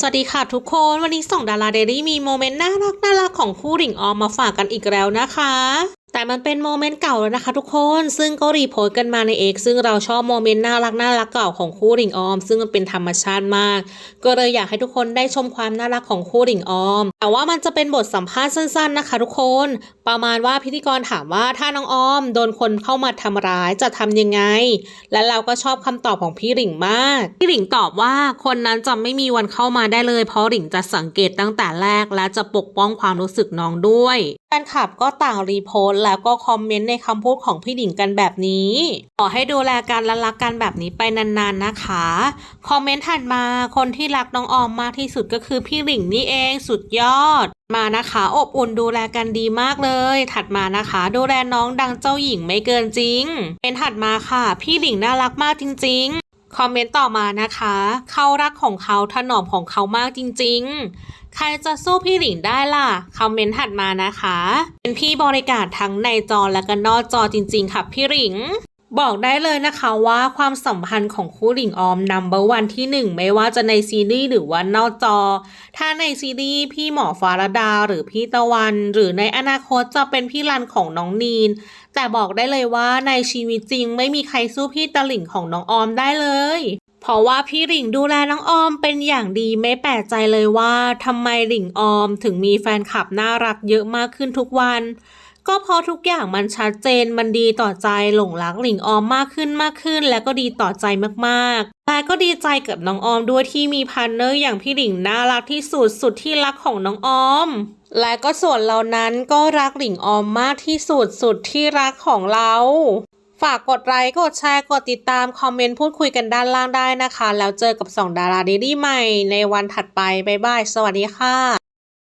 สวัสดีค่ะทุกคนวันนี้ส่องดาราเดลี่มีโมเมนต์น่ารักน่ารักของคู่หลิงออมมาฝากกันอีกแล้วนะคะ แต่มันเป็นโมเมนต์เก่าแล้วนะคะทุกคน ซึ่งก็รีโพสต์กันมาในเอกซึ่งเราชอบโมเมนต์น่ารักน่ารักเก่าของคู่หลิงออม ซึ่งมันเป็นธรรมชาติมาก ก็เลยอยากให้ทุกคนได้ชมความน่ารักของคู่หลิงออม แต่ว่ามันจะเป็นบทสัมภาษณ์สั้นๆนะคะ ทุกคน ประมาณว่าพิธีกรถามว่าถ้าน้องออม โดนคนเข้ามาทำร้ายจะทำยังไง และเราก็ชอบคำตอบของพี่หลิงมาก พี่หลิงตอบว่าคนนั้นจะไม่มีวันเข้ามาได้เลย เพราะหลิงจะสังเกตตั้งแต่แรก และจะปกป้องความรู้สึกน้องด้วย นคลับก็ต่างรีโพสต์แล้วก็คอมเมนต์ในคำพูดของพี่หลิงกันแบบนี้ขอให้ดูแลกันและรักกันแบบนี้ไปนานๆนะคะ คอมเมนต์ถัดมาคนที่รักน้องออมมากที่สุดก็คือพี่หลิงนี่เองสุดยอด มานะคะอบอุ่นดูแลกันดีมากเลย ถัดมานะคะ ดูแลน้องดังเจ้าหญิงไม่เกินจริง เป็นถัดมาค่ะ พี่หลิงน่ารักมากจริง ๆ คอมเมนต์ต่อมานะคะ เขารักของเขาถนอมของเขามากจริง ๆ ใครจะสู้พี่หลิงได้ล่ะ คอมเมนต์ถัดมานะคะ เป็นพี่บริการทั้งในจอและก็นอกจอจริง ๆ ค่ะพี่หลิง บอกได้เลยนะคะว่าความสัมพันธ์ของคู่หลิงออมนัมเบอร์วันที่หนึ่งไม่ว่าจะในซีรีส์หรือว่านอกจอ ถ้าในซีรีส์พี่หมอฟารดาหรือพี่ตะวัน หรือในอนาคตจะเป็นพี่รันของน้องนีน แต่บอกได้เลยว่าในชีวิตจริงไม่มีใครสู้พี่ตะหลิงของน้องออมได้เลยเพราะว่าพี่หลิงดูแลน้องออมเป็นอย่างดีไม่แปลกใจเลยว่าทำไมหลิงออมถึงมีแฟนคลับน่ารักเยอะมากขึ้นทุกวัน ก็เพราะทุกอย่างมันชัดเจนมันดีต่อใจหลงรักหลิงออมมากขึ้นมากขึ้น และก็ดีต่อใจมากๆและก็ดีใจกับน้องออมด้วยที่มีพาร์เนอร์อย่างพี่หลิงน่ารักที่สุดสุดที่รักของน้องออม และก็ส่วนเรานั้นก็รักหลิงออมมากที่สุดสุดที่รักของเราฝากกดไลค์ กดแชร์ กดติดตาม คอมเมนต์ พูดคุยกันด้านล่างได้นะคะ แล้วเจอกับสองดาราเดลี่ใหม่ในวันถัดไป บ๊ายบาย สวัสดีค่ะ